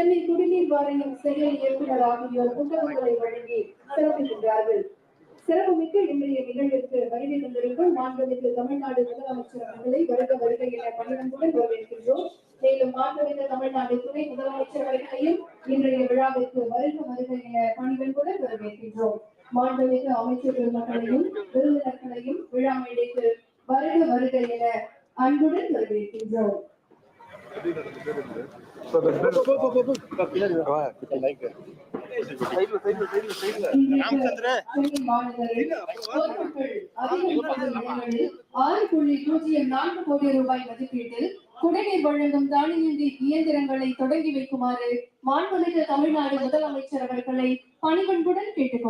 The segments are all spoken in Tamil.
சென்னை குடிநீர் வாரியம் செயல் இயக்குநர் ஆகியோர் புத்தகங்களை வழங்கி சிறப்பிக்கின்றார்கள். சிறப்புமிக்க இன்றைய நிகழ்விற்கு வருகை தந்திருக்கும் மாண்புமிகு தமிழ்நாடு முதலமைச்சர் அவர்களை வருக வருக என பணிவன்புடன் வரவேற்கின்றோம். மேலும் மாண்புமிகு தமிழ்நாடு துணை முதலமைச்சர் அவர்களையும் இன்றைய விழாவிற்கு வருக வருக என பணிவன்புடன் வரவேற்கின்றோம். மாண்புமிகு அமைச்சர் பெருமக்களையும் விருந்தினர்களையும் விழா மேடைக்கு வருக வருக என அன்புடன் வரவேற்கின்றோம். ஆறு புள்ளி பூஜ்ஜியம் நான்கு கோடி ரூபாய் மதிப்பீட்டில் குடிநீர் வழங்கும் தானியங்கி இயந்திரங்களை தொடங்கி வைக்குமாறு மாண்புமிகு தமிழ்நாடு முதலமைச்சர் அவர்களை பணிவன்புடன் கேட்டுக்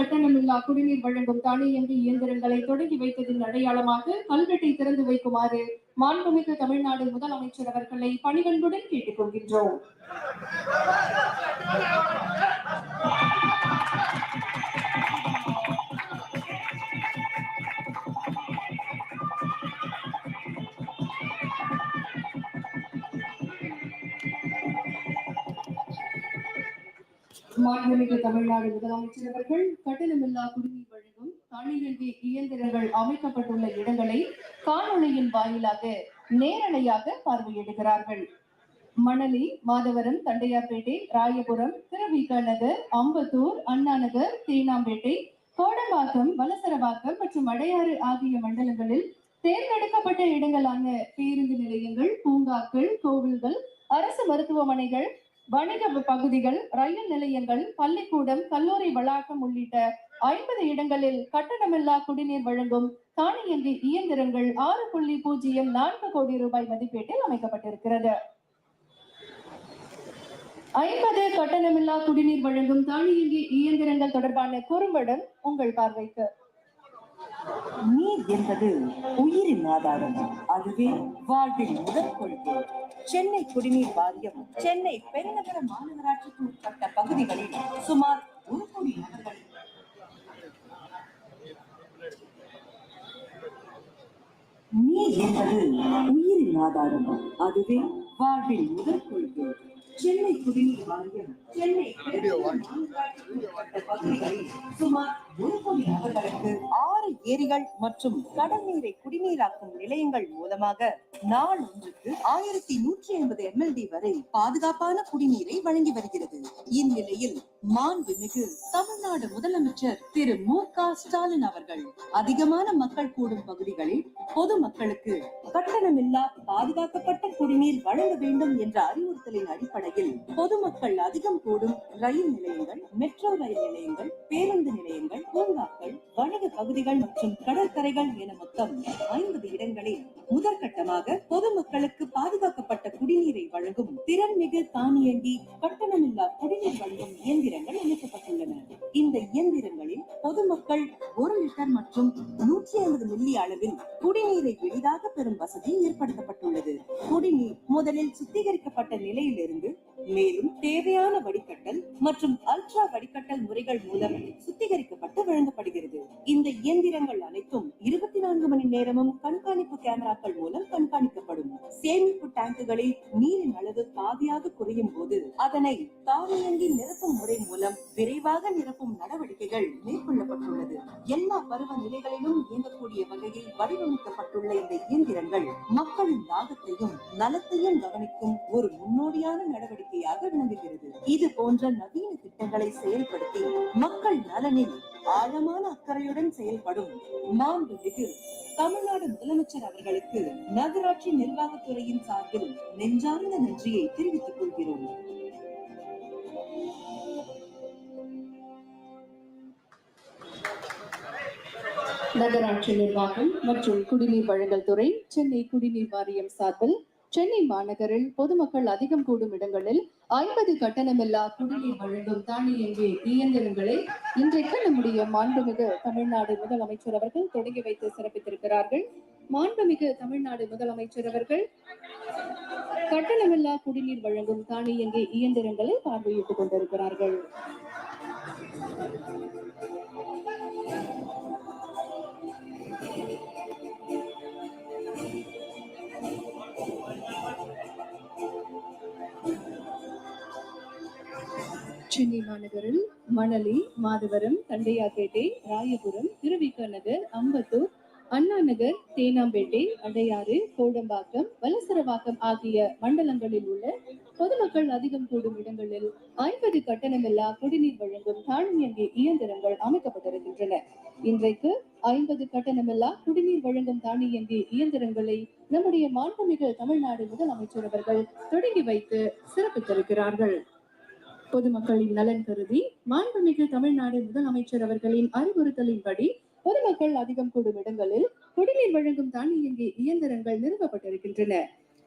கட்டணமில்லா குடிநீர் வழங்கும் தானியங்கி இயந்திரங்களை தொடங்கி வைத்ததின் அடையாளமாக கல்வெட்டை திறந்து வைக்குமாறு மாண்புமிகு தமிழ்நாடு முதலமைச்சர் அவர்களை பணிவன்புடன் கேட்டுக்கொள்கின்றோம். மாண்புமிகு தமிழ்நாடு முதலமைச்சர் அவர்கள் கட்டணமில்லா குடிநீர் வழங்கும் தானியங்கி இயந்திரங்கள் அமைக்கப்பட்டுள்ள இடங்களை காணொலியின் வாயிலாக நேரலையாக பார்வையிடுகிறார்கள். மணலி மாதவரம் தண்டையார்பேட்டை ராயபுரம் திருவிக நகர் அம்பத்தூர் அண்ணாநகர் தேனாம்பேட்டை கோடம்பாக்கம் வலசரவாக்கம் மற்றும் அடையாறு ஆகிய மண்டலங்களில் தேர்ந்தெடுக்கப்பட்ட இடங்களான பேருந்து நிலையங்கள் பூங்காக்கள் கோவில்கள் அரசு மருத்துவமனைகள் வணிக பகுதிகள் ரயில் நிலையங்கள் பள்ளிக்கூடம் கல்லூரி வளாகம் உள்ளிட்ட ஐம்பது இடங்களில் கட்டணமில்லா குடிநீர் வழங்கும் தானியங்கி இயந்திரங்கள் ஆறு புள்ளி பூஜ்ஜியம் நான்கு கோடி ரூபாய் மதிப்பீட்டில் அமைக்கப்பட்டிருக்கிறது. ஐம்பது கட்டணமில்லா குடிநீர் வழங்கும் தானியங்கி இயந்திரங்கள் தொடர்பான குறும்படம் உங்கள் பார்வைக்கு. நீர் என்பது உயிரின் ஆதாரம். அதுவே வாழ்வின் முதற் கொள்கை. சென்னை குடிநீர் வாரியம் சென்னை பெருநகர மாநகராட்சிக்கு உட்பட்ட பகுதிகளில் சுமார் ஒரு கோடி நபர்கள் நீர் என்பது உயிரின் ஆதாரம். அதுவே வாழ்வின் முதற் கொள்கை. சென்னை குடிநீர் வாரியம் சென்னை பெருநகர மாநகராட்சிக்கு உட்பட்ட பகுதிகளில் சுமார் ஒரு கோடி நபர்களுக்கு ஏரிகள் மற்றும் கடல் நீரை குடிநீராக்கும் நிலையங்கள் மூலமாக நாள் ஒன்றுக்கு ஆயிரத்தி நூற்றி ஐம்பது எம்எல்டி வரை பாதுகாப்பான குடிநீரை வழங்கி வருகிறது. இந்நிலையில் மாண்புமிகு தமிழ்நாடு முதலமைச்சர் திரு மு க ஸ்டாலின் அவர்கள் அதிகமான மக்கள் கூடும் பகுதிகளில் பொதுமக்களுக்கு கட்டணமில்லா பாதுகாக்கப்பட்ட குடிநீர் வழங்க வேண்டும் என்ற அறிவுறுத்தலின் அடிப்படையில் பொதுமக்கள் அதிகம் கூடும் ரயில் நிலையங்கள் மெட்ரோ ரயில் நிலையங்கள் பேருந்து நிலையங்கள் பூங்காக்கள் வணிக பகுதிகள் மற்றும் கடற்கரைகள் என மொத்தம் ஐம்பது இடங்களில் முதற்கட்டமாக பொதுமக்களுக்கு பாதுகாக்கப்பட்ட குடிநீரை வழங்கும் திறன்மிகு தானியங்கி கட்டணமில்லா குடிநீர் வழங்கும் இயந்திரங்கள் அமைக்கப்பட்டுள்ளன. இந்த இயந்திரங்களில் பொதுமக்கள் ஒரு லிட்டர் மற்றும் நூற்றி ஐம்பது மில்லி அளவில் குடிநீரை எளிதாக பெறும் வசதி ஏற்படுத்தப்பட்டுள்ளது. குடிநீர் முதலில் சுத்திகரிக்கப்பட்ட நிலையிலிருந்து மேலும் தேவையான வடிகட்டல் மற்றும் அல்ட்ரா வடிகட்டல் முறைகள் மூலம் சுத்திகரிக்கப்பட்டு வழங்கப்படுகிறது. இந்த இயந்திரங்கள் அனைத்தும் இருபத்தி நான்கு மணி நேரமும் கண்காணிப்பு கேமராக்கள் மூலம் கண்காணிக்க சேமிப்பு டேங்குகளில் நீரின் அளவு பாதியாக குறையும் போது அதனை தானியங்கி நிரப்பும் முறை மூலம் விரைவாக நிரப்பும் நடவடிக்கைகள் மேற்கொள்ளப்பட்டுள்ளது. எல்லா பருவ நிலைகளிலும் இயங்கக்கூடிய வகையில் வடிவமைக்கப்பட்டுள்ள இந்த இயந்திரங்கள் மக்களின் தாகத்தையும் நலத்தையும் கவனிக்கும் ஒரு முன்னோடியான நடவடிக்கையாக விளங்குகிறது. இது போன்ற நவீன திட்டங்களை செயல்படுத்தி மக்கள் நலனில் ஆழமான அக்கறையுடன் செயல்படும் மாண்புமிகு தமிழ்நாடு முதலமைச்சர் அவர்களுக்கு நகராட்சி நிர்வாகத்துறையின் சார்பில் நெஞ்சார்ந்த நன்றியை தெரிவித்துக் கொள்கிறோம். நகராட்சி நிர்வாகம் மற்றும் குடிநீர் வழங்கல் துறை சென்னை குடிநீர் வாரியம் சார்பில் சென்னை மாநகரில் பொதுமக்கள் அதிகம் கூடும் இடங்களில் ஐம்பது கட்டணமில்லா குடிநீர் வழங்கும் தானியங்கி இயந்திரங்களை இன்றைக்கு நம்முடைய மாண்புமிகு தமிழ்நாடு முதலமைச்சர் அவர்கள் தொடங்கி வைத்து சிறப்பித்திருக்கிறார்கள். மாண்புமிகு தமிழ்நாடு முதலமைச்சர் அவர்கள் கட்டணமில்லா குடிநீர் வழங்கும் தானியங்கி இயந்திரங்களை பார்வையிட்டுக் கொண்டிருக்கிறார்கள். சென்னை மாநகரில் மணலி மாதவரம் தண்டையாப்பேட்டை ராயபுரம் திருவிக நகர் அம்பத்தூர் அண்ணா நகர் தேனாம்பேட்டை அடையாறு கோடம்பாக்கம் வலசரவாக்கம் ஆகிய மண்டலங்களில் உள்ள பொதுமக்கள் அதிகம் கூடும் இடங்களில் ஐம்பது கட்டணமில்லா குடிநீர் வழங்கும் தானியங்கி இயந்திரங்கள் அமைக்கப்பட்டிருக்கின்றன. இன்றைக்கு ஐம்பது கட்டணமில்லா குடிநீர் வழங்கும் தானியங்கி இயந்திரங்களை நம்முடைய மாண்புமிகு தமிழ்நாடு முதலமைச்சர் அவர்கள் தொடங்கி வைத்து சிறப்பித்திருக்கிறார்கள். பொதுமக்களின் நலன் கருதி மாண்புமிகு தமிழ்நாடு முதலமைச்சர் அவர்களின் அறிவுறுத்தலின்படி பொதுமக்கள் அதிகம் கூடும் இடங்களில் குடிநீர் வழங்கும் தானியங்கி இயந்திரங்கள் நிறுவப்பட்டிருக்கின்றன.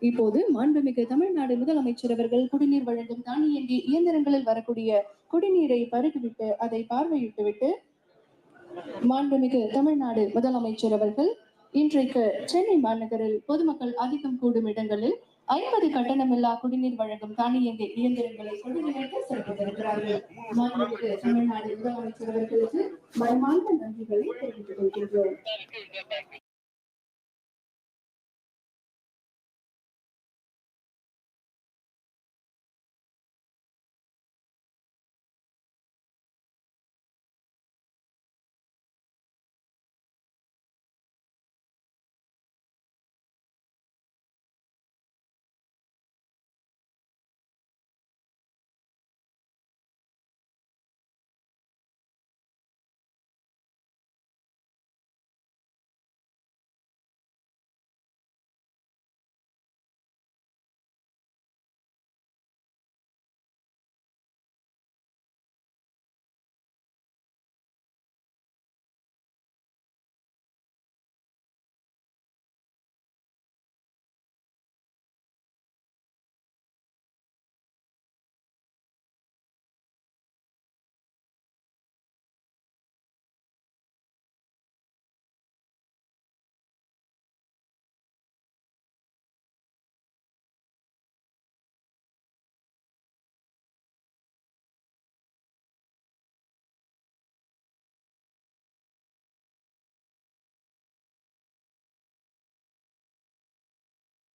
இப்போது மாண்புமிகு தமிழ்நாடு முதலமைச்சர் அவர்கள் குடிநீர் வழங்கும் தானியங்கி இயந்திரங்களில் வரக்கூடிய குடிநீரை பருகிவிட்டு அதை பார்வையிட்டுவிட்டு மாண்புமிகு தமிழ்நாடு முதலமைச்சர் அவர்கள் இன்றைக்கு சென்னை மாநகரில் பொதுமக்கள் அதிகம் கூடும் இடங்களில் ஐம்பது கட்டணமில்லா குடிநீர் வழங்கும் தானியங்கி இயந்திரங்களை கொண்டு வைத்து சிறப்பித்திருக்கிறார்கள். மாண்புமிகு தமிழ்நாடு முதலமைச்சர் அவர்களுக்கு மனமார்ந்த நன்றிகளை தெரிவித்துக் கொள்கின்றோம்.